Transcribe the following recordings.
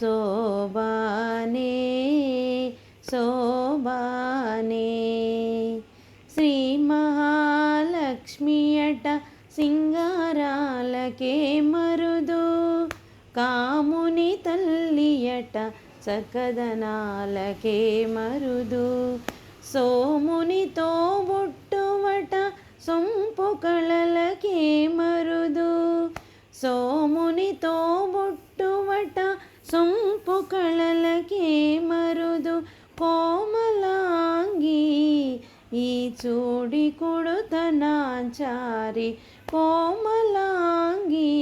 శోభానే శోభానే. శ్రీ మహాలక్ష్మి అట సింగారాలకే మరుదు. కాముని తల్లియట సకదనాలకే మరుదు. సోమునితో బుట్టువట సొంపు కళలకే మరుదు. సోమునితో బుట్టు సొంపు కళలకే మరుదు కోమలాంగి ఈ చూడి కుడుతనాచారి కోమలాంగి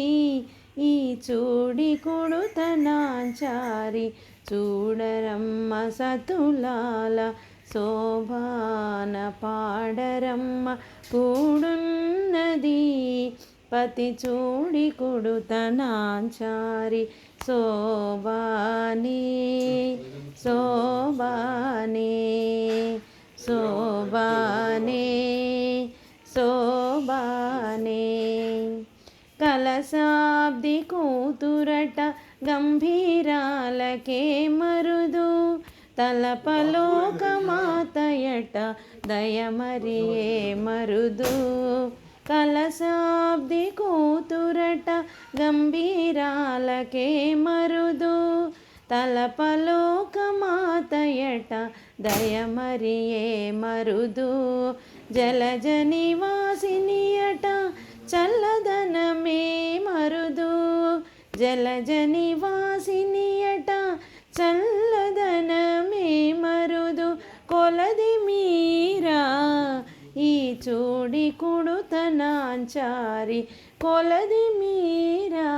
ఈ చూడి కుడుతనాచారి చూడరమ్మ సతులాల శోభాన పాడరమ్మ కూడున్నది పతి చూడి కుడుతనాచారి శోభాని శోభాని శోభాని శోభాని. కలశాబ్ది కూతురట గంభీరాలకే మరుదు. తలపలోకమాతయట దయమరియే మరుదు. కలశాబ్ది కూతురట గంభీరాలకే మరుదు. తలపలోకమాతయట దయమరియే మరుదు. జలజ నివాసినియట చల్లదనమే మరుదు. జలజ నివాసినియట చూడి కుడుతనాంచారి కొలది మీరా.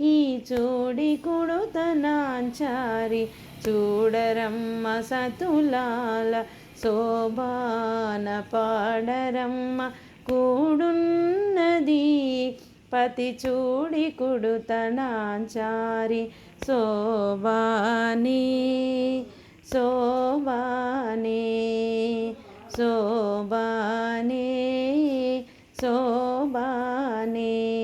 ఈ చూడి కుడుతనాంచారి చూడరమ్మ సతులాల శోభాన పాడరమ్మ కూడున్నది. పతి చూడి కుడుతనాంచారి శోభాని శోభాని శోభా శోభానే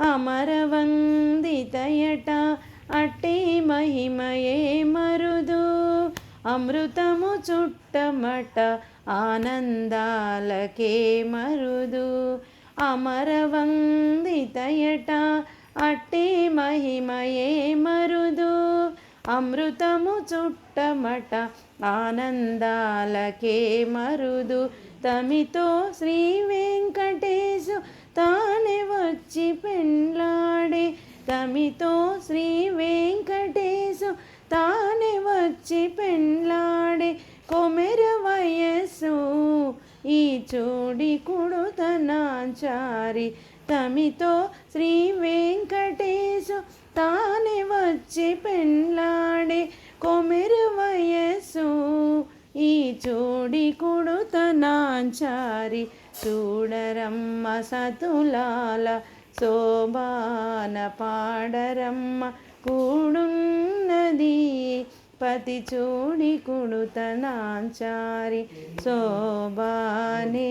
అమరవందితయట అట్టి మహిమయే మరుదు. అమృతము చుట్టమట ఆనందాలకే మరుదు. అమరవందితయట అట్టి మహిమయే మరుదు. అమృతము చుట్టమట ఆనందాలకే మరుదు. తమితో శ్రీ వెంకటేశు తానే వచ్చి పెండ్లాడే. తమితో శ్రీ వెంకటేశు తానే వచ్చి పెండ్లాడే. కొమెర వయస్సు ఈ చూడి కుడుతనాచారి. తమితో శ్రీ వెంకటేశు తానే వచ్చి పెళ్ళాడే కొమెరు వయస్సు. ఈ చూడి కుడుతనాచారి చూడరమ్మ సతులాల శోభాన పాడరమ్మ కూడున్నది. పతి చూడి కుడుతనాచారి శోభానే